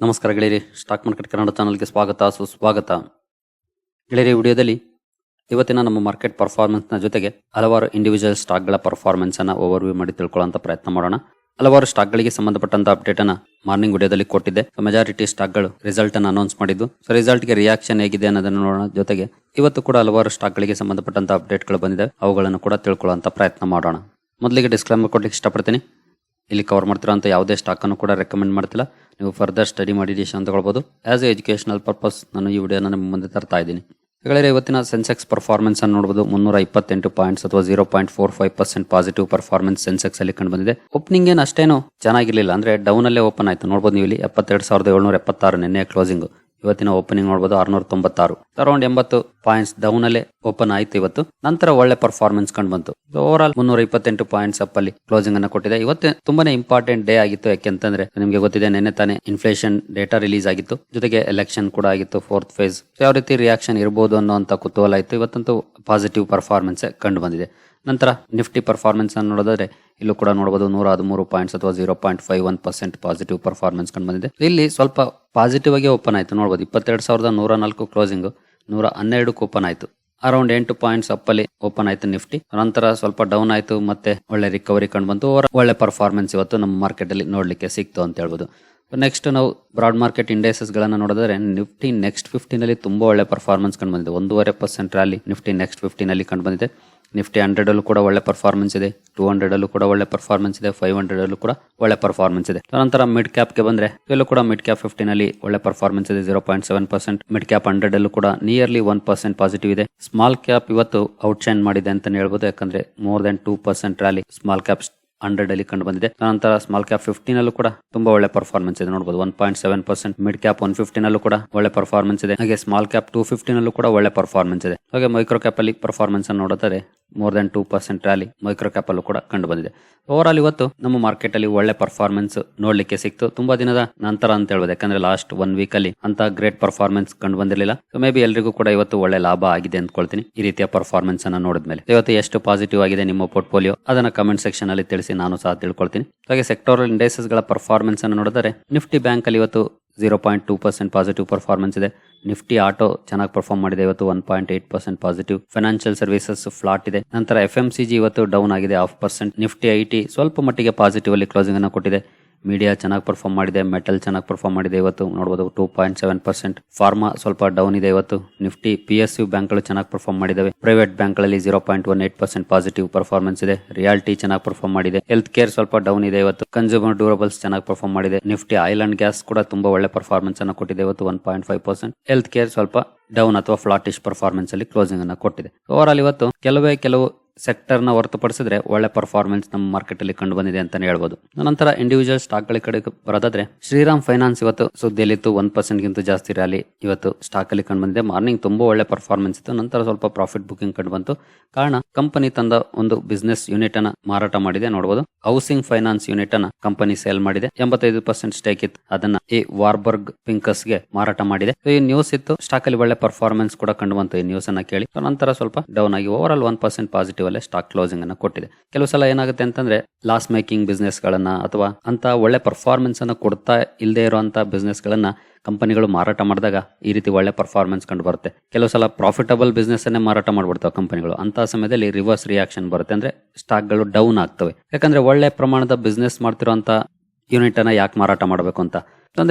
ನಮಸ್ಕಾರ ಗೆಳೆಯರಿ, stock market Kannada ಚಾನಲ್ಗೆ ಸ್ವಾಗತ, ಸುಸ್ವಾಗತ. ಗೆಳೆಯರಿ, ವಿಡಿಯೋದಲ್ಲಿ ಇವತ್ತಿನ ನಮ್ಮ ಮಾರ್ಕೆಟ್ ಪರ್ಫಾರ್ಮೆನ್ಸ್ನ ಜೊತೆಗೆ ಹಲವಾರು ಇಂಡಿವಿಜುವಲ್ ಸ್ಟಾಕ್ಗಳ ಪರ್ಫಾರ್ಮೆನ್ಸ್ ಓವರ್ ವ್ಯೂ ಮಾಡಿ ತಿಳ್ಕೊಳ್ಳೋಂಥ ಪ್ರಯತ್ನ ಮಾಡೋಣ. ಹಲವಾರು ಸ್ಟಾಕ್ಗಳಿಗೆ ಸಂಬಂಧಪಟ್ಟಂತ ಅಪ್ಡೇಟ್ ಅನ್ನ ಮಾರ್ನಿಂಗ್ ವಿಡಿಯೋದಲ್ಲಿ ಕೊಟ್ಟಿದ್ದೆ. ಮೆಜಾರಿಟಿ ಸ್ಟಾಕ್ಗಳು ರಿಸಲ್ಟ್ ಅನ್ನು ಅನೌನ್ಸ್ ಮಾಡಿದ್ದು. ಸೊ ರಿಸಲ್ಟ್ಗೆ ರಿಯಾಕ್ಷನ್ ಹೇಗಿದೆ ಅನ್ನೋದನ್ನು ನೋಡೋಣ. ಜೊತೆಗೆ ಇವತ್ತು ಕೂಡ ಹಲವಾರು ಸ್ಟಾಕ್ಗಳಿಗೆ ಸಂಬಂಧಪಟ್ಟಂತ ಅಪ್ಡೇಟ್ಗಳು ಬಂದಿದೆ. ಅವುಗಳನ್ನು ಕೂಡ ತಿಳ್ಕೊಳ್ಳುವಂತ ಪ್ರಯತ್ನ ಮಾಡೋಣ. ಮೊದಲಿಗೆ ಡಿಸ್ಕ್ಲೈಮರ್ ಕೊಡ್ಲಿಕ್ಕೆ ಇಷ್ಟಪಡ್ತೀನಿ. ಇಲ್ಲಿ ಕವರ್ ಮಾಡ್ತಿರೋಂಥ ಯಾವುದೇ ಸ್ಟಾಕನ್ನು ಕೂಡ ರೆಕಮೆಂಡ್ ಮಾಡ್ತಿಲ್ಲ. ನೀವು ಫರ್ದರ್ ಸ್ಟಡಿ ಮಾಡಿ ಅಂತ ಹೇಳ್ಬೋದು ಆ್ಯಸ್ ಎ ಎಜುಕೇಷನಲ್ ಪರ್ಪಸ್ ನಾನು ಈ ವಿಡಿಯೋನ ನಿಮ್ಮ ಮುಂದೆ ತರ್ತಾ ಇದ್ದೀನಿ. ಹಾಗಾದರೆ ಇವತ್ತಿನ ಸೆನ್ಸೆಕ್ಸ್ ಪರ್ಫಾರ್ಮೆನ್ಸ್ ಅನ್ನು ನೋಡಬಹುದು ಮುನ್ನೂರ ಇಪ್ಪತ್ತೆಂಟು ಪಾಯಿಂಟ್ಸ್ ಅಥವಾ zero point four five percent positive performance Sensex ಅಲ್ಲಿ ಕಂಡು ಬಂದಿದೆ ಓಪನಿಂಗ್ ಏನು ಅಷ್ಟೇನು ಚೆನ್ನಾಗಿರಲಿಲ್ಲ. ಅಂದ್ರೆ ಡೌನ್ ಅಲ್ಲೇ ಓಪನ್ ಆಯಿತು. ನೋಡಬಹುದು ನೀವು ಇಲ್ಲಿ ಎಪ್ಪತ್ತೆರಡು ಸಾವಿರದ ಏಳ್ನೂರ ಎಪ್ಪತ್ತಾರು ನಿನ್ನೆ ಕ್ಲೋಸಿಂಗ್ ಇವತ್ತಿನ ಓಪನಿಂಗ್ ನೋಡಬಹುದು ಆರ್ನೂರ ತೊಂಬತ್ತಾರು ಅರೌಂಡ್ ಎಂಬತ್ತು ಪಾಯಿಂಟ್ಸ್ ಡೌನ್ ಅಲ್ಲೇ ಓಪನ್ ಆಯ್ತು ಇವತ್ತು. ನಂತರ ಒಳ್ಳೆ ಪರ್ಫಾರ್ಮೆನ್ಸ್ ಕಂಡು ಬಂತು. ಓವರ್ ಆಲ್ ಮುನ್ನೂರ ಇಪ್ಪತ್ತೆಂಟು ಪಾಯಿಂಟ್ಸ್ ಅಪ್ ಅಲ್ಲಿ ಕ್ಲೋಸಿಂಗ್ ಅನ್ನು ಕೊಟ್ಟಿದೆ. ಇವತ್ತು ತುಂಬಾನೇ ಇಂಪಾರ್ಟೆಂಟ್ ಡೇ ಆಗಿತ್ತು. ಯಾಕೆಂತಂದ್ರೆ ನಿಮಗೆ ಗೊತ್ತಿದೆ, ನಿನ್ನೆ ತಾನೇ ಇನ್ಫ್ಲೇಷನ್ ಡೇಟಾ ರಿಲೀಸ್ ಆಗಿತ್ತು. ಜೊತೆಗೆ ಎಲೆಕ್ಷನ್ ಕೂಡ ಆಗಿತ್ತು ಫೋರ್ತ್ ಫೇಸ್ ಯಾವ ರೀತಿ ರಿಯಾಕ್ಷನ್ ಇರಬಹುದು ಅನ್ನೋಂತ ಕುತೂಹಲ ಇತ್ತು. ಇವತ್ತಂತೂ ಪಾಸಿಟಿವ್ ಪರ್ಫಾರ್ಮೆನ್ಸ್ ಕಂಡು ಬಂದಿದೆ. ನಂತರ ನಿಫ್ಟಿ ಪರ್ಫಾರ್ಮೆನ್ಸ್ ಅನ್ನು ನೋಡೋದಾದ್ರೆ ಇಲ್ಲೂ ಕೂಡ ನೋಡಬಹುದು ನೂರ ಹದಿಮೂರು ಪಾಯಿಂಟ್ಸ್ ಅಥವಾ zero point five one percent positive performance ಕಂಡು ಬಂದಿದೆ. ಇಲ್ಲಿ ಸ್ವಲ್ಪ ಪಾಸಿಟಿವ್ ಆಗಿ ಓಪನ್ ಆಯಿತು. ನೋಡಬಹುದು ಇಪ್ಪತ್ತೆರಡು ಸಾವಿರದ ನೂರ ನಾಲ್ಕು ಕ್ಲೋಸಿಂಗ್ ನೂರ ಹನ್ನೆರಡಕ್ಕೆ ಓಪನ್ ಆಯಿತು. ಅರೌಂಡ್ ಎಂಟು ಪಾಯಿಂಟ್ಸ್ ಅಪ್ಪಲ್ಲಿ ಓಪನ್ ಆಯಿತು ನಿಫ್ಟಿ ನಂತರ ಸ್ವಲ್ಪ ಡೌನ್ ಆಯಿತು, ಮತ್ತೆ ಒಳ್ಳೆ ರಿಕವರಿ ಕಂಡು ಬಂತು. ಒಳ್ಳೆ ಪರ್ಫಾರ್ಮೆನ್ಸ್ ಇವತ್ತು ನಮ್ಮ ಮಾರ್ಕೆಟ್ ಅಲ್ಲಿ ನೋಡ್ಲಿಕ್ಕೆ ಸಿಕ್ತು ಅಂತ ಹೇಳ್ಬೋದು. ನೆಕ್ಸ್ಟ್ ನಾವು ಬ್ರಾಡ್ ಮಾರ್ಕೆಟ್ ಇಂಡೆಕ್ಸಸ್ಗಳನ್ನು ನೋಡಿದ್ರೆ ನಿಫ್ಟಿ ನೆಕ್ಸ್ಟ್ ಫಿಫ್ಟಿನಲ್ಲಿ ತುಂಬಾ ಒಳ್ಳೆ ಪರ್ಫಾರ್ಮೆನ್ಸ್ ಕಂಡು ಬಂದಿದೆ. ಒಂದೂವರೆ ಪರ್ಸೆಂಟ್ ರ್ಯಾಲಿ ನಿಫ್ಟಿ ನೆಕ್ಸ್ಟ್ ಫಿಫ್ಟಿನಲ್ಲಿ ಕಂಡು ಬಂದಿದೆ. ನಿಫ್ಟಿ ಹಂಡ್ರೆಡ್ ಅಲ್ಲೂ ಕೂಡ ಒಳ್ಳೆ ಪರ್ಫಾರ್ಮೆನ್ಸ್ ಇದೆ. ಟೂ ಹಂಡ್ರೆಡ್ ಅಲ್ಲೂ ಕೂಡ ಒಳ್ಳೆ ಪರ್ಫಾರ್ಮೆನ್ಸ್ ಇದೆ. ಫೈವ್ ಹಂಡ್ರೆಡ್ ಅಲ್ಲೂ ಕೂಡ ಒಳ್ಳೆ ಪರ್ಫಾರ್ಮೆನ್ಸ್ ಇದೆ. ನಂತರ ಮಿಡ್ ಕ್ಯಾಪ್ಗೆ ಬಂದ್ರೆ, ಇಲ್ಲೂ ಕೂಡ ಮಿಡ್ ಕ್ಯಾಪ್ ಫಿಫ್ಟಿನ್ ಅಲ್ಲಿ ಒಳ್ಳೆ ಪರ್ಫಾರ್ಮೆನ್ಸ್ ಇದೆ. Zero point seven percent mid cap hundred ಅಲ್ಲೂ ಕೂಡ ನಿಯರ್ಲಿ ಒನ್ ಪರ್ಸೆಂಟ್ ಪಾಸಿಟಿವ್ ಇದೆ. ಸ್ಮಾಲ್ ಕ್ಯಾಪ್ ಇವತ್ತು ಔಟ್ ಶೈನ್ ಮಾಡಿದೆ ಅಂತ ಹೇಳ್ಬೋದು. ಯಾಕಂದ್ರೆ more than two percent rally small cap hundred ಅಲ್ಲಿ ಕಂಡು ಬಂದಿದೆ. ನಂತರ ಸ್ಮಾಲ್ ಕ್ಯಾಪ್ ಫಿಫ್ಟೀನ್ ಅಲ್ಲೂ ಕೂಡ ತುಂಬಾ ಒಳ್ಳೆ ಪರ್ಫಾರ್ಮೆನ್ಸ್ ಇದೆ. ನೋಡಬಹುದು one point seven percent mid cap one fifteen ಅಲ್ಲೂ ಕೂಡ ಒಳ್ಳೆ ಪರ್ಫಾರ್ಮೆನ್ಸ್ ಇದೆ. ಹಾಗೆ ಸ್ಮಾಲ್ ಕ್ಯಾಪ್ ಟೂ ಫಿಫ್ಟೀನ್ ಅಲ್ಲೂ ಕೂಡ ಒಳ್ಳೆ ಪರ್ಫಾರ್ಮೆನ್ಸ್ ಇದೆ. ಹಾಗೆ ಮೈಕ್ರೋ ಕ್ಯಾಪ್ ಅಲ್ಲಿ ಪರ್ಫಾರ್ಮೆನ್ಸ್ ಅನ್ನು ನೋಡಿದರೆ more than two percent rally micro cap ಅಲ್ಲೂ ಕೂಡ ಕಂಡು ಬಂದಿದೆ. ಓವರ್ ಆಲ್ ಇವತ್ತು ನಮ್ಮ ಮಾರ್ಕೆಟ್ ಅಲ್ಲಿ ಒಳ್ಳೆ ಪರ್ಫಾರ್ಮೆನ್ಸ್ ನೋಡ್ಲಿಕ್ಕೆ ಸಿಕ್ತು. ತುಂಬಾ ದಿನದ ನಂತರ ಅಂತ ಹೇಳ್ಬೋದು. ಯಾಕಂದ್ರೆ ಲಾಸ್ಟ್ ಒನ್ ವೀಕ್ ಅಲ್ಲಿ ಅಂತ ಗ್ರೇಟ್ ಪರ್ಫಾರ್ಮೆನ್ಸ್ ಕಂಡು ಬಂದಿರಲಿಲ್ಲ. ಮೇ ಬಿ ಎಲ್ರಿಗೂ ಕೂಡ ಇವತ್ತು ಒಳ್ಳೆ ಲಾಭ ಆಗಿದೆ ಅಂದ್ಕೊಳ್ತೀನಿ. ಈ ರೀತಿಯ ಪರ್ಫಾರ್ಮೆನ್ಸ್ ಅನ್ನ ನೋಡಿದ್ಮೇಲೆ. ಇವತ್ತು ಎಷ್ಟು ಪಾಸಿಟಿವ್ ಆಗಿದೆ ನಿಮ್ಮ ಪೋರ್ಟ್ಫೋಲಿಯೋ ಅದನ್ನ ಕಮೆಂಟ್ ಸೆಕ್ಷನ್ ಅಲ್ಲಿ ತಿಳಿಸಿ. ನಾನು ಸಹ ತಿಳ್ಕೊಳ್ತೀನಿ. ಹಾಗೆ ಸೆಕ್ಟೋರಲ್ ಇಂಡೆಸಸ್ಗಳ ಪರ್ಫಾರ್ಮೆನ್ಸ್ ಅನ್ನು ನೋಡಿದರೆ ನಿಫ್ಟಿ ಬ್ಯಾಂಕ್ ಅಲ್ಲಿ ಇವತ್ತು zero point two percent positive performance ಇದೆ. ನಿಫ್ಟಿ ಆಟೋ ಚೆನ್ನಾಗಿ ಪರ್ಫಾರ್ಮ್ ಮಾಡಿದೆ, ಇವತ್ತು one point eight percent positive financial services flat ಇದೆ. ನಂತರ ಎಫ್ ಎಂ ಸಿ ಜಿ ಇವತ್ತು ಡೌನ್ ಆಗಿದೆ half percent Nifty I T ಸ್ವಲ್ಪ ಮಟ್ಟಿಗೆ ಪಾಸಿಟಿವ್ ಅಲ್ಲಿ ಕ್ಲೋಸಿಂಗ್ ಅನ್ನು ಕೊಟ್ಟಿದೆ. ಮೀಡಿಯಾ ಚೆನ್ನಾಗಿ ಪರ್ಫಾರ್ಮ್ ಮಾಡಿದೆ ಮೆಟಲ್ ಚೆನ್ನಾಗಿ ಪರ್ಫಾರ್ಮ್ ಮಾಡಿದೆ ಇವತ್ತು. ನೋಡಬಹುದು two point seven percent pharma ಸ್ವಲ್ಪ ಡೌನ್ ಇದೆ ಇವತ್ತು. ನಿಫ್ಟಿ ಪಿ ಎಸ್ ಯು ಬ್ಯಾಂಕ್ಗಳು ಚೆನ್ನಾಗಿ ಪರ್ಫಾರ್ಮ್ ಮಾಡಿದಾವೆ. ಪ್ರೈವೇಟ್ ಬ್ಯಾಂಕ್ಗಳಲ್ಲಿ zero point one eight percent positive performance ಇದೆ. ರಿಯಾಲಿಟಿ ಚೆನ್ನಾಗಿ ಪರ್ಫಾರ್ಮ್ ಮಾಡಿದೆ. ಹೆಲ್ತ್ ಕೇರ್ ಸ್ವಲ್ಪ ಡೌನ್ ಇದೆ ಇವತ್ತು. ಕನ್ಸ್ಯೂಮರ್ ಡ್ಯೂರಬಲ್ಸ್ ಚೆನ್ನಾಗಿ ಪರ್ಫಾರ್ಮ್ ಮಾಡಿದೆ. ನಿಫ್ಟಿ ಆಯಿಲ್ ಗ್ಯಾಸ್ ಕೂಡ ತುಂಬಾ ಒಳ್ಳೆ ಪರ್ಫಾರ್ಮೆನ್ಸ್ ಅನ್ನು ಕೊಟ್ಟಿದೆ ಇವತ್ತು one point five percent health care ಸ್ವಲ್ಪ ಡೌನ್ ಅಥವಾ ಫ್ಲಾಟಿಶ್ ಪರ್ಫಾರ್ಮೆನ್ಸ್ ಅಲ್ಲಿ ಕ್ಲೋಸಿಂಗ್ ಅನ್ನು ಕೊಟ್ಟಿದೆ. ಓವರ್ ಆಲ್ ಇವತ್ತು ಕೆಲವೇ ಕೆಲವು ಸೆಕ್ಟರ್ನ ಹೊರತುಪಡಿಸಿದ್ರೆ ಒಳ್ಳೆ ಪರ್ಫಾರ್ಮೆನ್ಸ್ ನಮ್ಮ ಮಾರ್ಕೆಟ್ ಅಲ್ಲಿ ಕಂಡು ಬಂದಿದೆ ಅಂತಾನೆ ಹೇಳ್ಬೋದು. ನಂತರ ಇಂಡಿವಿಜುವಲ್ ಸ್ಟಾಕ್ಗಳ ಕಡೆ ಬರೋದಾದ್ರೆ, ಶ್ರೀರಾಮ್ ಫೈನಾನ್ಸ್ ಇವತ್ತು ಸುದ್ದಿಯಲ್ಲಿತ್ತು ಒನ್ ಪರ್ಸೆಂಟ್ ಗಿಂತ ಜಾಸ್ತಿ ರ್ಯಾಲಿ ಇವತ್ತು ಸ್ಟಾಕ್ ಅಲ್ಲಿ ಕಂಡು ಬಂದಿದೆ. ಮಾರ್ನಿಂಗ್ ತುಂಬಾ ಒಳ್ಳೆ ಪರ್ಫಾರ್ಮೆನ್ಸ್ ಇತ್ತು. ನಂತರ ಸ್ವಲ್ಪ ಪ್ರಾಫಿಟ್ ಬುಕಿಂಗ್ ಕಂಡು ಬಂತು. ಕಾರಣ ಕಂಪನಿ ತಂದ ಒಂದು ಬಿಸ್ನೆಸ್ ಯೂನಿಟ್ ಅನ್ನ ಮಾರಾಟ ಮಾಡಿದೆ. ನೋಡಬಹುದು ಹೌಸಿಂಗ್ ಫೈನಾನ್ಸ್ ಯೂನಿಟ್ ಅನ್ನ ಕಂಪನಿ ಸೇಲ್ ಮಾಡಿದೆ. ಎಂಬತ್ತೈದು ಪರ್ಸೆಂಟ್ ಸ್ಟೇಕ್ ಇತ್ತು. ಅದನ್ನ ಈ ವಾರ್ಬರ್ಗ್ ಪಿಂಕರ್ಸ್ಗೆ ಮಾರಾಟ ಮಾಡಿದೆ. ಈ ನ್ಯೂಸ್ ಇತ್ತು. ಸ್ಟಾಕ್ ಅಲ್ಲಿ ಒಳ್ಳೆ ಪರ್ಫಾರ್ಮೆನ್ಸ್ ಕೂಡ ಕಂಡು ಬಂತು. ಈ ನ್ಯೂಸ್ ಅನ್ನ ಕೇಳಿ. ನಂತರ ಸ್ವಲ್ಪ ಡೌನ್ ಆಗಿ overall one percent positive ಅಲ್ಲೇ ಸ್ಟಾಕ್ ಕ್ಲೋಸಿಂಗ್ ಅನ್ನು ಕೊಟ್ಟಿದೆ. ಕೆಲವು ಸಲ ಏನಾಗುತ್ತೆ ಅಂತಂದ್ರೆ ಲಾಸ್ ಮೇಕಿಂಗ್ ಬಿಸ್ನೆಸ್ ಗಳನ್ನ ಅಥವಾ ಅಂತ ಒಳ್ಳೆ ಪರ್ಫಾರ್ಮೆನ್ಸ್ ಅನ್ನು ಕೊಡ್ತಾ ಇಲ್ಲದೆ ಇರುವಂತಹ ಬಿಸ್ನೆಸ್ ಗಳನ್ನ ಕಂಪನಿಗಳು ಮಾರಾಟ ಮಾಡಿದಾಗ ಈ ರೀತಿ ಒಳ್ಳೆ ಪರ್ಫಾರ್ಮೆನ್ಸ್ ಕಂಡು ಬರುತ್ತೆ. ಕೆಲವು ಸಲ ಪ್ರಾಫಿಟಬಲ್ ಬಿಸ್ನೆಸ್ ಅನ್ನೇ ಮಾರಾಟ ಮಾಡ್ಬಿಡ್ತಾವೆ ಕಂಪನಿಗಳು ಅಂತ ಸಮಯದಲ್ಲಿ ರಿವರ್ಸ್ ರಿಯಾಕ್ಷನ್ ಬರುತ್ತೆ. ಅಂದ್ರೆ ಸ್ಟಾಕ್ಗಳು ಡೌನ್ ಆಗ್ತವೆ. ಯಾಕಂದ್ರೆ ಒಳ್ಳೆ ಪ್ರಮಾಣದ ಬಿಸ್ನೆಸ್ ಮಾಡ್ತಿರುವಂತ ಯೂನಿಟ್ ಅನ್ನ ಯಾಕೆ ಮಾರಾಟ ಮಾಡಬೇಕು ಅಂತ.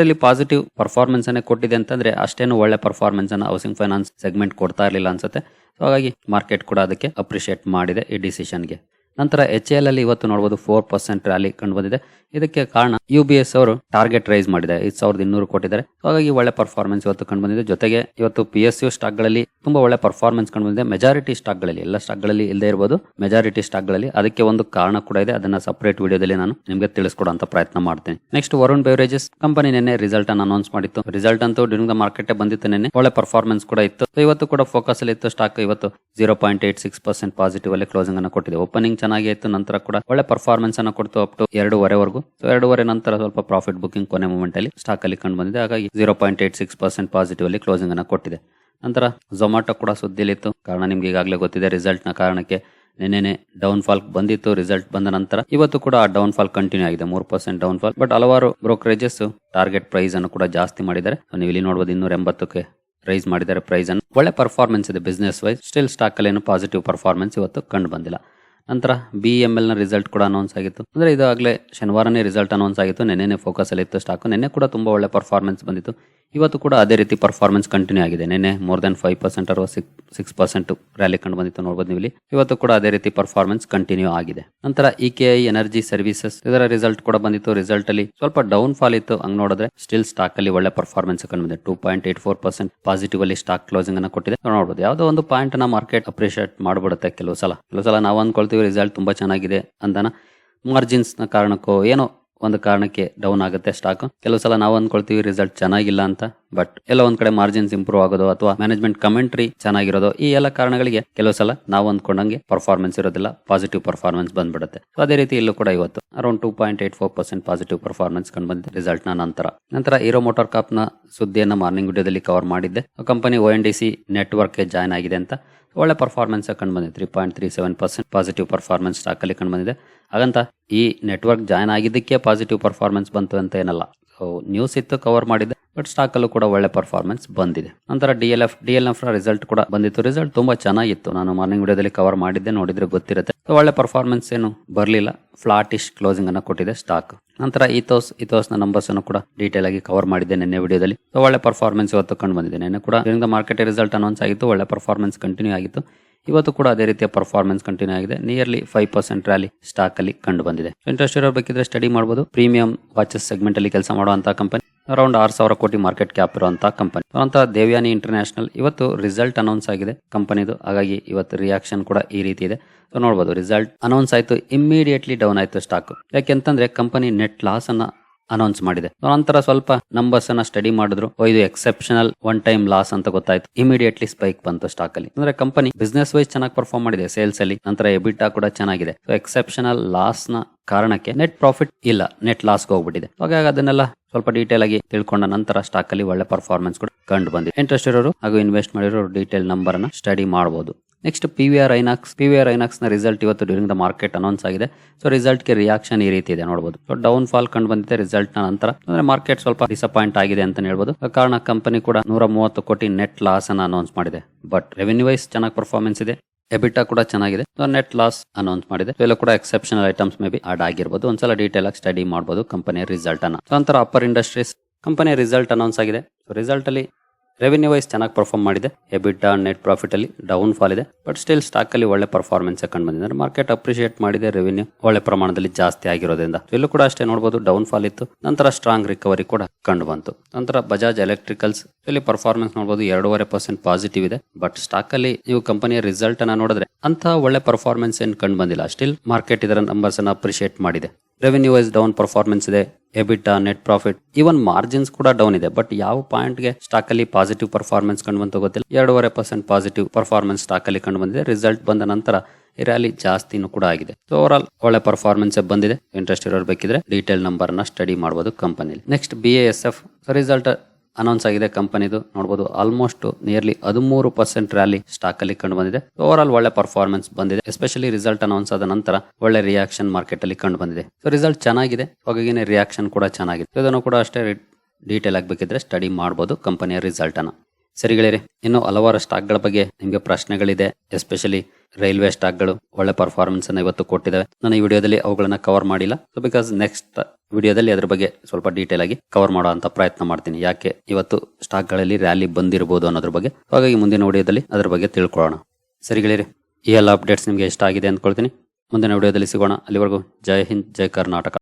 ಇಲ್ಲಿ ಪಾಸಿಟಿವ್ ಪರ್ಫಾರ್ಮೆನ್ಸ್ ಅನ್ನೇ ಕೊಟ್ಟಿದೆ ಅಂತಂದ್ರೆ ಅಷ್ಟೇನು ಒಳ್ಳೆ ಪರ್ಫಾರ್ಮೆನ್ಸ್ ಅನ್ನ ಹೌಸಿಂಗ್ ಫೈನಾನ್ಸ್ ಸೆಗ್ಮೆಂಟ್ ಕೊಡ್ತಾ ಇರಲಿಲ್ಲ ಅನ್ಸುತ್ತೆ. ಹಾಗಾಗಿ ಮಾರ್ಕೆಟ್ ಕೂಡ ಅದಕ್ಕೆ ಅಪ್ರಿಷಿಯೇಟ್ ಮಾಡಿದೆ ಈ ಡಿಸಿಷನ್ಗೆ ನಂತರ ಎಚ್ ಎಲ್ ಅಲ್ಲಿ ಇವತ್ತು ನೋಡಬಹುದು ಫೋರ್ ಪರ್ಸೆಂಟ್ ರ್ಯಾಲಿ ಕಂಡು ಬಂದಿದೆ ಇದಕ್ಕೆ ಕಾರಣ ಯು ಬಿ ಎಸ್ ಅವರು ಟಾರ್ಗೆಟ್ ರೈಸ್ ಮಾಡಿದೆ ಐದು ಸಾವಿರದ ಇನ್ನೂರು ಕೊಟ್ಟಿದ್ದಾರೆ ಹಾಗಾಗಿ ಒಳ್ಳೆ ಪರ್ಫಾರ್ಮೆನ್ಸ್ ಇವತ್ತು ಕಂಡು ಬಂದಿದೆ ಜೊತೆಗೆ ಇವತ್ತು ಪಿ ಎಸ್ ಯು ಸ್ಟಾಕ್ಗಳಲ್ಲಿ ತುಂಬಾ ಒಳ್ಳೆ ಪರ್ಫಾರ್ಮೆನ್ಸ್ ಕಂಡು ಬಂದಿದೆ ಮೆಜಾರಿಟಿ ಸ್ಟಾಕ್ಗಳಲ್ಲಿ ಎಲ್ಲ ಸ್ಟಾಕ್ಗಳಲ್ಲಿ ಇಲ್ಲದೆ ಇರಬಹುದು ಮೆಜಾರಿಟಿ ಸ್ಟಾಕ್ಗಳಲ್ಲಿ ಅದಕ್ಕೆ ಒಂದು ಕಾರಣ ಕೂಡ ಇದೆ. ಅದನ್ನ ಸಪರೇಟ್ ವಿಡಿಯೋದಲ್ಲಿ ನಾನು ನಿಮಗೆ ತಿಳಿಸ್ಕೊಡುವಂತ ಪ್ರಯತ್ನ ಮಾಡ್ತೇನೆ. ನೆಕ್ಸ್ಟ್ ವರುಣ್ ಬೆವರೇಜಸ್ ಕಂಪನಿ ನಿನ್ನೆ ರಿಸಲ್ಟ್ ಅನ್ನು ಅನೌನ್ಸ್ ಮಾಡಿತ್ತು. ರಿಸಲ್ಟ್ ಅಂತೂ ಡ್ಯೂರಿಂಗ್ ದ ಮಾರ್ಕೆಟ್ ಬಂದಿತ್ತು ನಿನ್ನೆ. ಒಳ್ಳೆ ಪರ್ಫಾರ್ಮೆನ್ಸ್ ಕೂಡ ಇತ್ತು. ಇವತ್ತು ಕೂಡ ಫೋಕಸ್ ಅಲ್ಲಿ ಇತ್ತು. ಸ್ಟಾಕ್ ಇವತ್ತು zero point eight six percent positive ಅಲ್ಲಿ ಕ್ಲೋಸಿಂಗ್ ಅನ್ನು ಕೊಟ್ಟಿದೆ. ಓಪನಿಂಗ್ ಚೆನ್ನಾಗಿ ಇತ್ತು. ನಂತರ ಕೂಡ ಒಳ್ಳೆ ಪರ್ಫಾರ್ಮೆನ್ಸ್ ಅನ್ನು ಕೊಡ್ತು ಅಪ್ ಟು ಎರಡೂವರೆವರೆಗೂ. ಸೊ ಎರಡೂವರೆ ನಂತರ ಸ್ವಲ್ಪ ಪ್ರಾಫಿಟ್ ಬುಕಿಂಗ್ ಕೊನೆ ಮೂಮೆಂಟ್ ಅಲ್ಲಿ ಸ್ಟಾಕ್ ಅಲ್ಲಿ ಕಂಡು ಬಂದಿದೆ ಹಾಗಾಗಿ zero point eight six percent positive ಅಲ್ಲಿ ಕ್ಲೋಸಿಂಗ್ ಅನ್ನು ಕೊಟ್ಟಿದೆ. ನಂತರ ಝೊಮ್ಯಾಟೊ ಕೂಡ ಸುದ್ದಿಲಿತ್ತು ಕಾರಣ ನಿಮ್ಗೆ ಈಗಾಗಲೇ ಗೊತ್ತಿದೆ ರಿಸಲ್ಟ್ನ ಕಾರಣಕ್ಕೆ ನಿನ್ನೆನೆ ಡೌನ್ ಫಾಲ್ ಬಂದಿತ್ತು. ರಿಸಲ್ಟ್ ಬಂದ ನಂತರ ಇವತ್ತು ಕೂಡ ಆ ಡೌನ್ ಫಾಲ್ ಕಂಟಿನ್ಯೂ ಆಗಿದೆ. ಮೂರು ಪರ್ಸೆಂಟ್ ಡೌನ್ ಫಾಲ್ ಬಟ್ ಹಲವಾರು ಬ್ರೋಕರೇಜಸ್ ಟಾರ್ಗೆಟ್ ಪ್ರೈಸ್ ಅನ್ನು ಕೂಡ ಜಾಸ್ತಿ ಮಾಡಿದ್ದಾರೆ. ನೀವು ಇಲ್ಲಿ ನೋಡಬಹುದು ಇನ್ನೂರ ಎಂಬತ್ತಕ್ಕೆ ರೈಸ್ ಮಾಡಿದ್ದಾರೆ ಪ್ರೈಸ್ ಅನ್ನು. ಒಳ್ಳೆ ಪರ್ಫಾರ್ಮೆನ್ಸ್ ಇದೆ ಬಿಸ್ನೆಸ್ ವೈಸ್ ಸ್ಟಿಲ್ ಸ್ಟಾಕ್ ಅಲ್ಲಿ ಏನು ಪಾಸಿಟಿವ್ ಪರ್ಫಾರ್ಮೆನ್ಸ್ ಇವತ್ತು ಕಂಡು ಬಂದಿಲ್ಲ. ನಂತರ ಬಿ ಎಂ ಎಲ್ನ ರಿಸಲ್ಟ್ ಕೂಡ ಅನೌನ್ಸ್ ಆಗಿತ್ತು. ಅಂದ್ರೆ ಇದಾಗಲೇ ಶನಿವಾರನೇ ರಿಸಲ್ಟ್ ಅನೌನ್ಸ್ ಆಗಿತ್ತು. ನಿನ್ನೆ ಫೋಕಸ್ ಅಲ್ಲಿ ಇತ್ತು ಸ್ಟಾಕ್ ನಿನ್ನೆ ಕೂಡ ತುಂಬಾ ಒಳ್ಳೆ ಪರ್ಫಾರ್ಮೆನ್ಸ್ ಬಂದಿತ್ತು. ಇವತ್ತು ಕೂಡ ಅದೇ ರೀತಿ ಪರ್ಫಾರ್ಮೆನ್ಸ್ ಕಂಟಿನ್ಯೂ ಆಗಿದೆ. ನಿನ್ನೆ ಮೋರ್ ದನ್ ಫೈವ್ ಪರ್ಸೆಂಟ್ ಅಥವಾ ಸಿಕ್ಸ್ ಸಿಕ್ಸ್ ಪರ್ಸೆಂಟ್ ರ್ಯಾಲಿ ಕಂಡು ಬಂದಿತ್ತು ನೋಡ್ಬೋದು ನೀವು ಇಲ್ಲಿ ಇವತ್ತು ಕೂಡ ಅದೇ ರೀತಿ ಪರ್ಫಾರ್ಮೆನ್ಸ್ ಕಂಟಿನ್ಯೂ ಆಗಿದೆ. ನಂತರ E K I energy services ಇದರ ರಿಸಲ್ಟ್ ಕೂಡ ಬಂದಿತ್ತು. ರಿಸಲ್ಟ್ ಅಲ್ಲಿ ಸ್ವಲ್ಪ ಡೌನ್ ಫಾಲ್ ಇತ್ತು. ಹಂಗ್ ನೋಡಿದ್ರೆ ಸ್ಟಿಲ್ ಸ್ಟಾಕ್ ಅಲ್ಲಿ ಒಳ್ಳೆ ಪರ್ಫಾರ್ಮೆನ್ಸ್ ಕಂಡು ಬಂದಿದೆ. Two point eight four percent positive ಅಲ್ಲಿ ಸ್ಟಾಕ್ ಕ್ಲೋಸಿಂಗ್ ಅನ್ನು ಕೊಟ್ಟಿದೆ. ನೋಡಬಹುದು ಯಾವುದೋ ಒಂದು ಪಾಯಿಂಟ್ನ ಮಾರ್ಕೆಟ್ ಅಪ್ರಿಷಿಯೇಟ್ ಮಾಡ್ಬಿಡುತ್ತೆ ಕೆಲವು ಸಲ. ಕೆಲವು ಸಲ ನಾವು ಅನ್ಕೊಳ್ತೀವಿ ರಿಸಲ್ಟ್ ತುಂಬಾ ಚೆನ್ನಾಗಿದೆ ಅಂತಾನ ಮಾರ್ಜಿನ್ಸ್ನ ಕಾರಣಕ್ಕೋ ಏನೋ ಒಂದು ಕಾರಣಕ್ಕೆ ಡೌನ್ ಆಗುತ್ತೆ ಸ್ಟಾಕ್ ಕೆಲವು ಸಲ ನಾವು ಅನ್ಕೊಳ್ತೀವಿ ರಿಸಲ್ಟ್ ಚೆನ್ನಾಗಿಲ್ಲ ಅಂತ ಬಟ್ ಎಲ್ಲ ಒಂದ್ ಕಡೆ ಮಾರ್ಜಿನ್ಸ್ ಇಂಪ್ರೂವ್ ಆಗೋದು ಅಥವಾ ಮ್ಯಾನೇಜ್ಮೆಂಟ್ ಕಮೆಂಟ್ರಿ ಚೆನ್ನಾಗಿರೋದು, ಈ ಎಲ್ಲ ಕಾರಣಗಳಿಗೆ ಕೆಲವು ಸಲ ನಾವು ಅಂದ್ಕೊಂಡಂಗೆ ಪರ್ಫಾರ್ಮೆನ್ಸ್ ಇರೋದಿಲ್ಲ ಪಾಸಿಟಿವ್ ಪರ್ಫಾರ್ಮೆನ್ಸ್ ಬಂದ್ಬಿಡುತ್ತೆ. ಅದೇ ರೀತಿ ಇಲ್ಲೂ ಕೂಡ ಇವತ್ತು around two point eight four percent positive performance ಕಂಡು ಬಂದಿದೆ ರಿಸಲ್ಟ್ನ ನಂತರ. ನಂತರ ಹೀರೋ ಮೋಟಾರ್ ಕಾಪ್ನ ಸುದ್ದಿಯನ್ನ ಮಾರ್ನಿಂಗ್ ವಿಡಿಯೋದಲ್ಲಿ ಕವರ್ ಮಾಡಿದ್ದೆ. Company O N D C network join ಆಗಿದೆ ಅಂತ. ಒಳ್ಳೆ ಪರ್ಫಾರ್ಮೆನ್ಸ್ ಕಂಡು ಬಂದಿದೆ. Three point three seven percent positive performance ಸ್ಟಾಕಲ್ಲಿ ಕಂಡು ಬಂದಿದೆ. ಹಾಗಂತ ಈ ನೆಟ್ವರ್ಕ್ ಜಾಯ್ನ್ ಆಗಿದ್ದಕ್ಕೆ ಪಾಸಿಟಿವ್ ಪರ್ಫಾರ್ಮೆನ್ಸ್ ಬಂತು ಅಂತ ಏನಲ್ಲ. ಸೊ ನ್ಯೂಸ್ ಇತ್ತು ಕವರ್ ಮಾಡಿದೆ ಬಟ್ ಸ್ಟಾಕ್ ಅಲ್ಲೂ ಕೂಡ ಒಳ್ಳೆ ಪರ್ಫಾರ್ಮೆನ್ಸ್ ಬಂದಿದೆ. ನಂತರ D L F D L F result ಕೂಡ ಬಂದಿತ್ತು. ರಿಸಲ್ಟ್ ತುಂಬಾ ಚೆನ್ನಾಗಿತ್ತು. ನಾನು ಮಾರ್ನಿಂಗ್ ವಿಡಿಯೋದಲ್ಲಿ ಕವರ್ ಮಾಡಿದ್ದೆ, ನೋಡಿದ್ರೆ ಗೊತ್ತಿರುತ್ತೆ. ಒಳ್ಳೆ ಪರ್ಫಾರ್ಮೆನ್ಸ್ ಏನು ಬರಲಿಲ್ಲ. ಫ್ಲಾಟಿಶ್ ಕ್ಲೋಸಿಂಗ್ ಅನ್ನು ಕೊಟ್ಟಿದೆ ಸ್ಟಾಕ್ ನಂತರ ಇಥೋಸ್ನ ನಂಬರ್ಸ್ ಅನ್ನು ಕೂಡ ಡೀಟೇಲ್ ಆಗಿ ಕವರ್ ಮಾಡಿದ್ದೆ ನಿನ್ನೆ ವಿಡಿಯೋದಲ್ಲಿ. ಸೊ ಒಳ್ಳೆ ಪರ್ಫಾರ್ಮೆನ್ಸ್ ಇವತ್ತು ಕಂಡು ಬಂದಿದೆ ನಿನ್ನೆ ಕೂಡ. ಮಾರ್ಕೆಟ್ ರಿಸಲ್ಟ್ ಅನೌನ್ಸ್ ಆಗಿತ್ತು, ಒಳ್ಳೆ ಪರ್ಫಾರ್ಮೆನ್ಸ್ ಕಂಟಿನ್ಯೂ ಆಗಿತ್ತು. ಇವತ್ತು ಕೂಡ ಅದೇ ರೀತಿಯ ಪರ್ಫಾರ್ಮೆನ್ಸ್ ಕಂಟಿನ್ಯೂ ಆಗಿದೆ. Nearly five percent rally stock ಅಲ್ಲಿ ಕಂಡು ಬಂದಿದೆ. ಇಂಟ್ರೆಸ್ಟ್ ಇರೋ ಬೇಕಿದ್ರೆ ಸ್ಟಡಿ ಮಾಡಬಹುದು ಪ್ರೀಮಿಯಂ ವಾಚಸ್ ಸೆಗ್ಮೆಂಟ್ ಅಲ್ಲಿ ಕೆಲಸ ಮಾಡುವಂತಹ ಕಂಪನಿ ಅರೌಂಡ್ ಆರು ಸಾವಿರ ಕೋಟಿ ಮಾರ್ಕೆಟ್ ಕ್ಯಾಪ್ ಇರುವಂತಹ ಕಂಪನಿ ನಂತರ ದೇವ್ಯಾನಿ ಇಂಟರ್ನ್ಯಾಷನಲ್ ಇವತ್ತು ರಿಸಲ್ಟ್ ಅನೌನ್ಸ್ ಆಗಿದೆ ಕಂಪನಿದು ಹಾಗಾಗಿ ಇವತ್ತು ರಿಯಾಕ್ಷನ್ ಕೂಡ ಈ ರೀತಿ ಇದೆ. ನೋಡಬಹುದು ರಿಸಲ್ಟ್ ಅನೌನ್ಸ್ ಆಯಿತು ಇಮಿಡಿಯೇಟ್ಲಿ ಡೌನ್ ಆಯಿತು ಸ್ಟಾಕ್ ಯಾಕೆಂತಂದ್ರೆ ಕಂಪನಿ ನೆಟ್ ಲಾಸ್ ಅನ್ನ ಅನೌನ್ಸ್ ಮಾಡಿದೆ. ನಂತರ ಸ್ವಲ್ಪ ನಂಬರ್ಸ್ ಅನ್ನ ಸ್ಟಡಿ ಮಾಡಿದ್ರು. ಇದು ಎಕ್ಸೆಪ್ಷನಲ್ ಒನ್ ಟೈಮ್ ಲಾಸ್ ಅಂತ ಗೊತ್ತಾಯ್ತು. ಇಮಿಡಿಯೇಟ್ಲಿ ಸ್ಪೈಕ್ ಬಂತು ಸ್ಟಾಕ್ ಅಲ್ಲಿ. ಅಂದ್ರೆ ಕಂಪನಿ ಬಿಸ್ನೆಸ್ ವೈಸ್ ಚೆನ್ನಾಗಿ ಪರ್ಫಾರ್ಮ್ ಮಾಡಿದೆ ಸೇಲ್ಸ್ ಅಲ್ಲಿ. ನಂತರ ಎಬಿಟಾ ಕೂಡ ಚೆನ್ನಾಗಿದೆ. ಸೊ ಎಕ್ಸೆಪ್ಷನಲ್ ಲಾಸ್ನ ಕಾರಣಕ್ಕೆ ನೆಟ್ ಪ್ರಾಫಿಟ್ ಇಲ್ಲ. ನೆಟ್ ಲಾಸ್ ಹೋಗ್ಬಿಟ್ಟಿದೆ. ಹಾಗಾಗಿ ಅದನ್ನೆಲ್ಲ ಸ್ವಲ್ಪ ಡೀಟೇಲ್ ಆಗಿ ತಿಳ್ಕೊಂಡ ನಂತರ ಸ್ಟಾಕ್ ಅಲ್ಲಿ ಒಳ್ಳೆ ಪರ್ಫಾರ್ಮೆನ್ಸ್ ಕೂಡ ಕಂಡು ಬಂದಿದೆ. ಇಂಟ್ರೆಸ್ಟ್ ಇರೋರು ಹಾಗೂ ಇನ್ವೆಸ್ಟ್ ಮಾಡಿರೋರು ಡೀಟೇಲ್ ನಂಬರ್ ಅನ್ನ ಸ್ಟಡಿ ಮಾಡಬಹುದು next P V R Inox P V R ಐನಾಕ್ಸ್ನ result ಇವತ್ತು ಡ್ಯೂರಿಂಗ್ ದ ಮಾರ್ಕೆಟ್ ಅನೌನ್ಸ್ ಆಗಿದೆ. ಸೊ ರಿಸಲ್ಟ್ಗೆ ರಿಯಾಕ್ಷನ್ ಈ ರೀತಿ ಇದೆ ನೋಡಬಹುದು ಸೊ ಡೌನ್ ಫಾಲ್ ಕಂಡು ಬಂದಿದೆ ರಿಸಲ್ಟ್ ನಂತರ. ಅಂದ್ರೆ ಮಾರ್ಕೆಟ್ ಸ್ವಲ್ಪ ಡಿಸಪಾಯಿಂಟ್ ಆಗಿದೆ ಅಂತ ಹೇಳ್ಬೋದು. ಕಾರಣ ಕಂಪನಿ ಕೂಡ ನೂರ ಮೂವತ್ತು ಕೋಟಿ ನೆಟ್ ಲಾಸ್ ಅನ್ನ ಅನೌನ್ಸ್ ಮಾಡಿದೆ. ಬಟ್ ರೆವೆನ್ಯೂ ವೈಸ್ ಚೆನ್ನಾಗಿ ಪರ್ಫಾರ್ಮೆನ್ಸ್ ಇದೆ. ಎಬಿಟಾ ಕೂಡ ಚೆನ್ನಾಗಿದೆ. ನೆಟ್ ಲಾಸ್ ಅನೌನ್ಸ್ ಮಾಡಿದೆ. ಎಲ್ಲ ಕೂಡ exceptional items may be add ಆಗಿರ್ಬೋದು. ಒಂದ್ಸಲ ಡೀಟೇಲ್ ಆಗಿ ಸ್ಟಡಿ ಮಾಡಬಹುದು ಕಂಪನಿಯ ರಿಸಲ್ಟ್ ಅನ್ನ. ನಂತರ ಅಪ್ಪರ್ ಇಂಡಸ್ಟ್ರೀಸ್ ಕಂಪನಿಯ ರಿಸಲ್ಟ್ ಅನೌನ್ಸ್ ಆಗಿದೆ. ರಿಸಲ್ಟ್ ಅಲ್ಲಿ ರೆವೆನ್ಯೂ ವೈಸ್ ಚೆನ್ನಾಗಿ ಪರ್ಫಾರ್ಮ್ ಮಾಡಿದೆ. ಎಬಿಟಾ ನೆಟ್ ಪ್ರಾಫಿಟ್ ಅಲ್ಲಿ ಡೌನ್ ಫಾಲ್ ಇದೆ. ಬಟ್ ಸ್ಟಿಲ್ ಸ್ಟಾಕ್ ಅಲ್ಲಿ ಒಳ್ಳೆ ಪರ್ಫಾರ್ಮೆನ್ಸ್ ಕಂಡು ಬಂದಿದೆ. ಮಾರ್ಕೆಟ್ ಅಪ್ರಿಷಿಯೇಟ್ ಮಾಡಿದೆ ರೆವೆನ್ಯೂ ಒಳ್ಳೆ ಪ್ರಮಾಣದಲ್ಲಿ ಜಾಸ್ತಿ ಆಗಿರೋದ್ರಿಂದ. ಇಲ್ಲೂ ಕೂಡ ಅಷ್ಟೇ ನೋಡಬಹುದು ಡೌನ್ ಫಾಲ್ ಇತ್ತು. ನಂತರ ಸ್ಟ್ರಾಂಗ್ ರಿಕವರಿ ಕೂಡ ಕಂಡು ಬಂತು. ನಂತರ ಬಜಾಜ್ ಎಲೆಕ್ಟ್ರಿಕಲ್ಸ್ ಇಲ್ಲಿ ಪರ್ಫಾರ್ಮೆನ್ಸ್ ನೋಡಬಹುದು ಎರಡೂವರೆ ಪರ್ಸೆಂಟ್ ಪಾಸಿಟಿವ್ ಇದೆ. ಬಟ್ ಸ್ಟಾಕ್ ಅಲ್ಲಿ ನೀವು ಕಂಪನಿಯ ರಿಸಲ್ಟ್ ಅನ್ನ ನೋಡಿದ್ರೆ ಅಂತ ಒಳ್ಳೆ ಪರ್ಫಾರ್ಮೆನ್ಸ್ ಏನ್ ಕಂಡು ಬಂದಿಲ್ಲ. ಸ್ಟಿಲ್ ಮಾರ್ಕೆಟ್ ಇದರ ನಂಬರ್ಸ್ ಅನ್ನ ಅಪ್ರಿಷಿಯೇಟ್ ಮಾಡಿದೆ. ರೆವೆನ್ಯೂ ವೈಸ್ ಡೌನ್ ಪರ್ಫಾರ್ಮೆನ್ಸ್ ಇದೆ. EBITDA net profit even margins ಕೂಡ ಡೌನ್ ಇದೆ. ಬಟ್ ಯಾವ ಪಾಯಿಂಟ್ಗೆ ಸ್ಟಾಕ್ ಅಲ್ಲಿ ಪಾಸಿಟಿವ್ ಪರ್ಫಾರ್ಮೆನ್ಸ್ ಕಂಡು ಬಂತು ಗೊತ್ತಿಲ್ಲ. ಎರಡೂವರೆ ಪರ್ಸೆಂಟ್ ಪಾಸಿಟಿವ್ ಪರ್ಫಾರ್ಮೆನ್ಸ್ ಸ್ಟಾಕ್ ಅಲ್ಲಿ ಕಂಡು ಬಂದಿದೆ. ರಿಸಲ್ಟ್ ಬಂದ ನಂತರ ಈ ರ್ಯಾಲಿ ಜಾಸ್ತಿನೂ ಕೂಡ ಆಗಿದೆ. ಸೊ ಓವರ್ ಆಲ್ ಒಳ್ಳೆ ಪರ್ಫಾರ್ಮೆನ್ಸ್ ಬಂದಿದೆ. ಇಂಟ್ರೆಸ್ಟ್ ಇರೋರು ಬೇಕಿದ್ರೆ ಡೀಟೇಲ್ ನಂಬರ್ನ ಸ್ಟಡಿ ಮಾಡಬಹುದು ಕಂಪನಿಲಿ next B S F result announce ಆಗಿದೆ ಕಂಪನಿದು. ನೋಡಬಹುದು ಆಲ್ಮೋಸ್ಟ್ ನಿಯರ್ಲಿ ಹದಿಮೂರು ಪರ್ಸೆಂಟ್ ರ್ಯಾಲಿ ಸ್ಟಾಕ್ ಅಲ್ಲಿ ಕಂಡು ಬಂದಿದೆ. ಓವರ್ ಆಲ್ ಒಳ್ಳೆ ಪರ್ಫಾರ್ಮೆನ್ಸ್ ಬಂದಿದೆ. ಎಸ್ಪೆಷಲಿ ರಿಸಲ್ಟ್ ಅನೌನ್ಸ್ ಆದ ನಂತರ ಒಳ್ಳೆ ರಿಯಾಕ್ಷನ್ ಮಾರ್ಕೆಟ್ ಅಲ್ಲಿ ಕಂಡು ಬಂದಿದೆ. ಸೊ ರಿಸಲ್ಟ್ ಚೆನ್ನಾಗಿದೆ. ಹಾಗಾಗಿ ರಿಯಾಕ್ಷನ್ ಕೂಡ ಚೆನ್ನಾಗಿದೆ. ಇದನ್ನು ಕೂಡ ಅಷ್ಟೇ ಡೀಟೇಲ್ ಆಗಬೇಕಿದ್ರೆ ಸ್ಟಡಿ ಮಾಡಬಹುದು ಕಂಪನಿಯ ರಿಸಲ್ಟ್ ಅನ್ನ ಸರಿಗಳಿರಿ. ಇನ್ನು ಹಲವಾರು ಸ್ಟಾಕ್ಗಳ ಬಗ್ಗೆ ನಿಮಗೆ ಪ್ರಶ್ನೆಗಳಿದೆ. ಎಸ್ಪೆಷಲಿ ರೈಲ್ವೆ ಸ್ಟಾಕ್ಗಳು ಒಳ್ಳೆ ಪರ್ಫಾರ್ಮೆನ್ಸ್ ಅನ್ನ ಇವತ್ತು ಕೊಟ್ಟಿದ್ದಾವೆ ನಾನು ಈ ವಿಡಿಯೋದಲ್ಲಿ ಅವುಗಳನ್ನ ಕವರ್ ಮಾಡಿಲ್ಲ. ಸೊ ಬಿಕಾಸ್ ನೆಕ್ಸ್ಟ್ ವಿಡಿಯೋದಲ್ಲಿ ಅದ್ರ ಬಗ್ಗೆ ಸ್ವಲ್ಪ ಡೀಟೇಲ್ ಆಗಿ ಕವರ್ ಮಾಡುವಂತ ಪ್ರಯತ್ನ ಮಾಡ್ತೀನಿ. ಯಾಕೆ ಇವತ್ತು ಸ್ಟಾಕ್ಗಳಲ್ಲಿ ರ್ಯಾಲಿ ಬಂದಿರಬಹುದು ಅನ್ನೋದ್ರ ಬಗ್ಗೆ. ಹಾಗಾಗಿ ಮುಂದಿನ ವಿಡಿಯೋದಲ್ಲಿ ಅದ್ರ ಬಗ್ಗೆ ತಿಳ್ಕೊಳ್ಳೋಣ. ಸರಿಗಳಿರಿ ಈ ಎಲ್ಲ ಅಪ್ಡೇಟ್ಸ್ ನಿಮಗೆ ಇಷ್ಟ ಆಗಿದೆ ಅಂದ್ಕೊಳ್ತೀನಿ. ಮುಂದಿನ ವಿಡಿಯೋದಲ್ಲಿ ಸಿಗೋಣ. ಅಲ್ಲಿವರೆಗೂ ಜೈ ಹಿಂದ್, ಜೈ ಕರ್ನಾಟಕ.